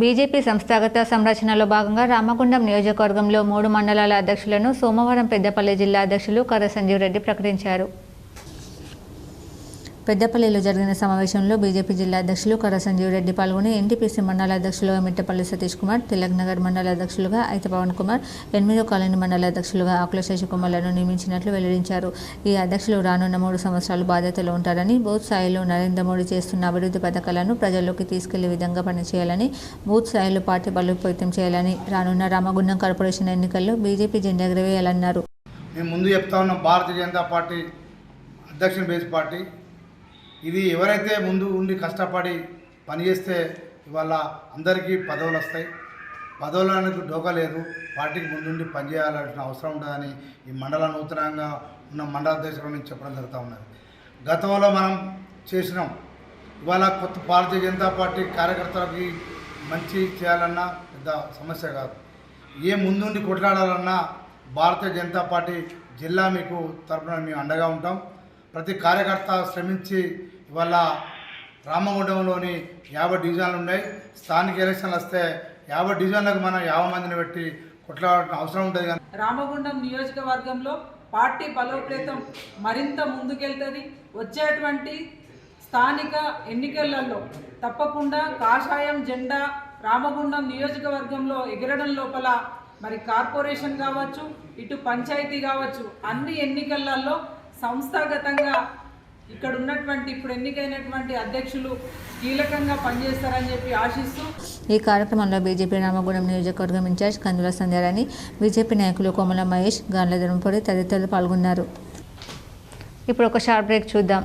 BJP సంస్థాగత సంరచనలో భాగంగా రామగుండం నియోజకవర్గంలో మూడు మండలాల అధ్యక్షులను సోమవారం పెద్దపల్లి జిల్లా అధ్యక్షులు కర్ర సంజీవ్ రెడ్డి ప్రకటించారు. పెద్దపల్లిలో జరిగిన సమావేశంలో బీజేపీ జిల్లా అధ్యక్షులు కర్ర సంజీవ్ రెడ్డి పాల్గొని ఎన్టీపీసీ మండల అధ్యక్షులుగా మిట్టపల్లి సతీష్ కుమార్ తిలక్ నగర్ మండల అధ్యక్షులుగా అయితే పవన్ కుమార్ ఎనిమిదో కాలనీ మండల అధ్యక్షులుగా ఆకుల శశికుమార్లను నియమించినట్లు వెల్లడించారు. ఈ అధ్యక్షులు రానున్న మూడు సంవత్సరాలు బాధ్యతలు ఉంటారని బూత్ స్థాయిలో నరేంద్ర మోడీ చేస్తున్న అభివృద్ధి పథకాలను ప్రజల్లోకి తీసుకెళ్ళే విధంగా పనిచేయాలని బూత్ స్థాయిలో పార్టీ బలోపేతం చేయాలని రానున్న రామగుండం కార్పొరేషన్ ఎన్నికల్లో బీజేపీ జెండా ఎగరవేయాలన్నారు. మేము ముందు చెప్తా ఉన్న భారతీయ జనతా పార్టీ అధ్యక్షుని బేస్ పార్టీ. ఇది ఎవరైతే ముందు ఉండి కష్టపడి పనిచేస్తే ఇవాళ అందరికీ పదవులు వస్తాయి. పదవులకు డోకా లేదు. పార్టీకి ముందుండి పనిచేయాల్సిన అవసరం ఉండదని ఈ మండల నూతనంగా ఉన్న మండల అధ్యక్షుల నుంచి చెప్పడం జరుగుతూ ఉన్నది. గతంలో మనం చేసినాం. ఇవాళ కొత్త భారతీయ జనతా పార్టీ కార్యకర్తలకి మంచి చేయాలన్నా పెద్ద సమస్య కాదు. ఏ ముందుండి కొట్లాడాలన్నా భారతీయ జనతా పార్టీ జిల్లా మీకు తరపున మేము అండగా ఉంటాం. ప్రతి కార్యకర్త శ్రమించి ఇవాళ రామగుండంలోని యాభై డివిజన్లు ఉన్నాయి. స్థానిక ఎలక్షన్లు వస్తే యాభై డివిజన్లకు మనం యాభై మందిని పెట్టి కొట్లాడాల్సిన అవసరం ఉంటుంది కానీ రామగుండం నియోజకవర్గంలో పార్టీ బలోపేతం మరింత ముందుకెళ్తుంది. వచ్చేటువంటి స్థానిక ఎన్నికలలో తప్పకుండా కాషాయం జెండా రామగుండం నియోజకవర్గంలో ఎగరడం లోపల మరి కార్పొరేషన్ కావచ్చు ఇటు పంచాయతీ కావచ్చు అన్ని ఎన్నికలలో సంస్థాగతంగా ఇక్కడ ఉన్నటువంటి ఇప్పుడు ఎన్నికైనటువంటి అధ్యక్షులు కీలకంగా పనిచేస్తారని చెప్పి ఆశిస్తూ ఈ కార్యక్రమంలో బీజేపీ రామగుండం నియోజకవర్గం ఇన్ఛార్జ్ కందుల సంధ్యారాణి బీజేపీ నాయకులు కోమల మహేష్ గాన్ల ధర్మపురి తదితరులు పాల్గొన్నారు. ఇప్పుడు ఒక షార్ట్ బ్రేక్ చూద్దాం.